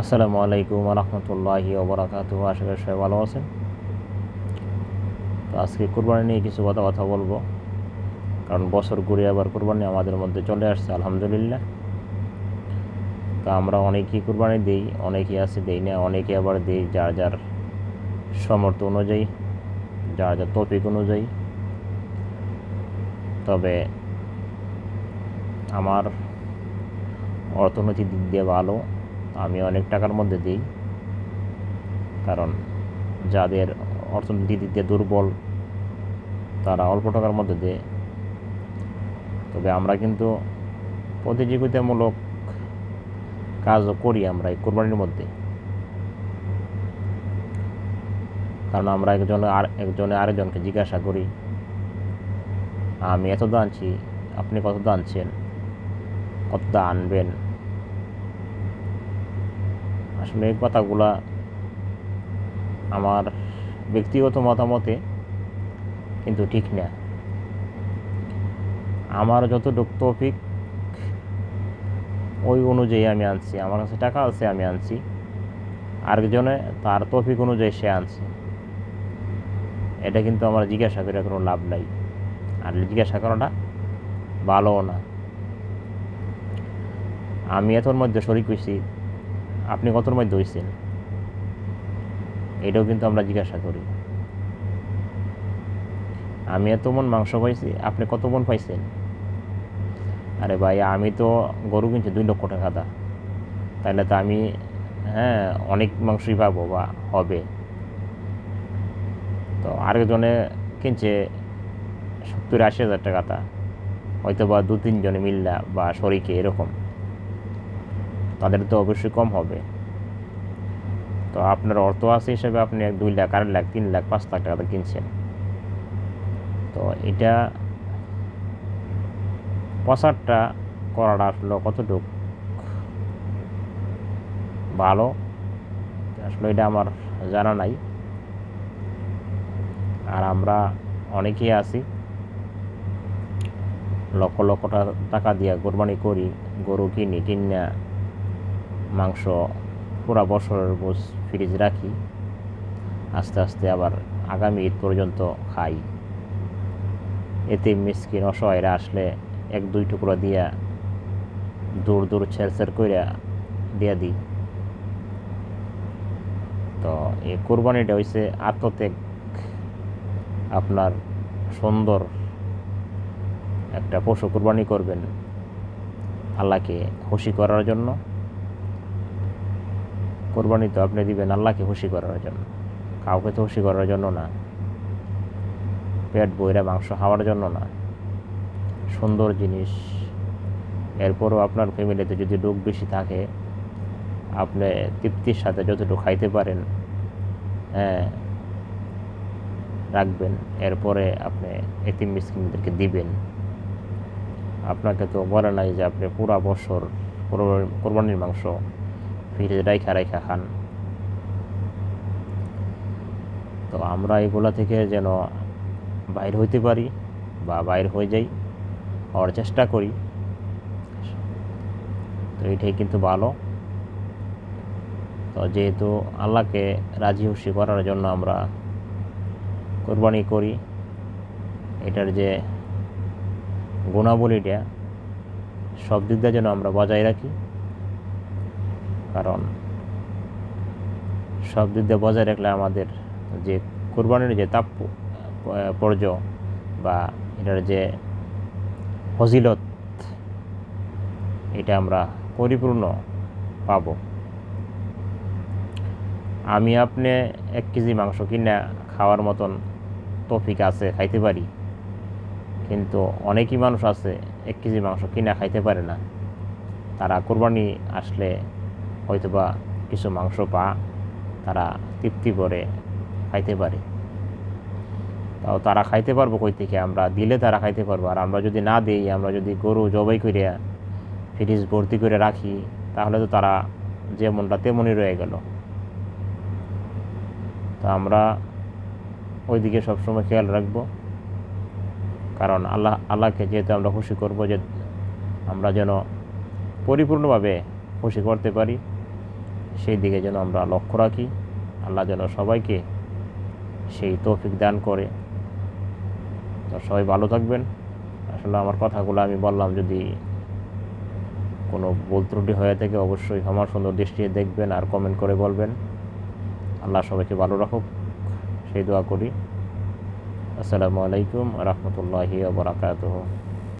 আসসালামু আলাইকুম রহমতুল্লাহি ওবরাকাতু আশা করি সবাই ভালো আছেন। তো আজকে কোরবানি নিয়ে কিছু কথা কথা বলব। কারণ বছর ঘুরে আবার কোরবানি আমাদের মধ্যে চলে আসছে, আলহামদুলিল্লাহ। তো আমরা অনেকেই কোরবানি দিই, অনেকেই আছে দিই না অনেকে আবার দিই যার যার সমর্থ অনুযায়ী, যার যার টপিক অনুযায়ী। তবে আমার অর্থনৈতিক দিক দিয়ে ভালো আমি অনেক টাকার মধ্যে দিই। কারণ যাদের অর্থনীতি দিয়ে দুর্বল, তারা অল্প টাকার মধ্যে দেয়। তবে আমরা কিন্তু প্রতিযোগিতামূলক কাজও করি আমরা এই কোরবানির মধ্যে। কারণ আমরা একজনে আর একজনে আরেকজনকে জিজ্ঞাসা করি, আমি এত আনছি আপনি কত আনছেন কত আনবেন? আসলে এই কথাগুলা আমার ব্যক্তিগত মতামতে কিন্তু ঠিক না। আমার যতটুকু তৌফিক, ওই অনুযায়ী আমি আনছি। আমার কাছে টাকা আছে, আমি আনছি। আরেকজনে তার তৌফিক অনুযায়ী সে আনছে। এটা কিন্তু আমার জিজ্ঞাসা করে কোনো লাভ নাই। আর জিজ্ঞাসা করাটা ভালোও না। আমি এতর মধ্যে শরিক হয়েছি আপনি কতর মধ্যে হয়েছেন এটাও কিন্তু আমরা জিজ্ঞাসা করি। আমি এত মন মাংস পাইছি, আপনি কত মন পাইছেন? আরে ভাই, আমি তো গরু কিনছি দুই লক্ষ টাকা দা। তাহলে তো আমি হ্যাঁ অনেক মাংসই পাবো বা হবে। তো আরেকজনে কিনছে সত্তর আশি হাজার টাকা তা হয়তো বা দু তিনজনে মিল্লা বা শরিকে এরকম। তাদের তো অবশ্যই কম হবে। তো আপনার অর্থ আছে হিসেবে আপনি এক দুই লাখ, আড়াই লাখ, তিন লাখ, পাঁচ লাখ টাকা কিনছেন। তো এটা প্রচারটা করাটা আসলে কতটুক ভালো? আসলে এটা আমার জানা নাই। আর আমরা অনেকেই আছি। লক্ষ লক্ষ টাকা দিয়ে কোরবানি করি, গরু কিনি কিনা মাংস পুরা বছরের বোঝ ফ্রিজ রাখি। আস্তে আস্তে আবার আগামী ঈদ পর্যন্ত খাই। এতে মিসকিন অসহায়রা আসলে এক দুই টুকরো দিয়া দূর দূর ছেড় কইরা দিয়া দিই। তো এই কোরবানিটা হয়েছে আত্মত্যাগ। আপনার সুন্দর একটা পশু কোরবানি করবেন আল্লাহকে খুশি করার জন্য। কোরবানি তো আপনি দিবেন, আল্লাহকে খুশি করার জন্য। কাউকে তো খুশি করার জন্য না। পেট বইরা মাংস খাওয়ার জন্য না। সুন্দর জিনিস। এরপরও আপনার ফ্যামিলিতে যদি লোক বেশি থাকে, আপনি তৃপ্তির সাথে যতটুকু খাইতে পারেন হ্যাঁ রাখবেন। এরপরে আপনি এতিম মিসকিনদেরকে দিবেন। আপনাকে তো বলে নাই যে আপনি পুরা বছর কোরবানির মাংস ফিরে রাইখা রাইখা খান। তো আমরা এগুলা থেকে যেন বাইর হইতে পারি বা বাইর হয়ে যাই, হওয়ার চেষ্টা করি। তো এটাই কিন্তু ভালো। তো যেহেতু আল্লাহকে রাজি খুশি করার জন্য আমরা কোরবানি করি, এটার যে গুণাবলীটা, সব দিক দিয়ে যেন আমরা বজায় রাখি। কারণ সব দিক দিয়ে বজায় রাখলে আমাদের যে কোরবানির যে তাপ পর্য বা এটার যে ফজিলত, এটা আমরা পরিপূর্ণ পাব। আমি আপনি এক কেজি মাংস কিনা খাওয়ার মতন তফিক আছে, খাইতে পারি। কিন্তু অনেকই মানুষ আছে এক কেজি মাংস কিনা খাইতে পারে না। তারা কোরবানি আসলে হয়তোবা কিছু মাংস পা তারা তৃপ্তি করে খাইতে পারে। তাও তারা খাইতে পারব কই থেকে? আমরা দিলে তারা খাইতে পারব। আর আমরা যদি না দিই, আমরা যদি গরু জবাই করে ফ্রিজ ভর্তি করে রাখি, তাহলে তো তারা যেমনটা তেমনই রয়ে গেল। তো আমরা ওইদিকে সবসময় খেয়াল রাখব। কারণ আল্লাহ, আল্লাহকে যেহেতু আমরা খুশি করব যে আমরা যেন পরিপূর্ণভাবে খুশি করতে পারি। সেই দিকে যেন আমরা লক্ষ্য রাখি। আল্লাহ যেন সবাইকে সেই তৌফিক দান করে। তো সবাই ভালো থাকবেন। আসলে আমার কথাগুলো আমি বললাম, যদি কোনো ভুল ত্রুটি হয়ে থাকে অবশ্যই আমার সুন্দর দৃষ্টিতে দেখবেন আর কমেন্ট করে বলবেন। আল্লাহ সবাইকে ভালো রাখুক। সেই দোয়া করি। আসসালামু আলাইকুম রহমতুল্লাহি বারাকাতুহ।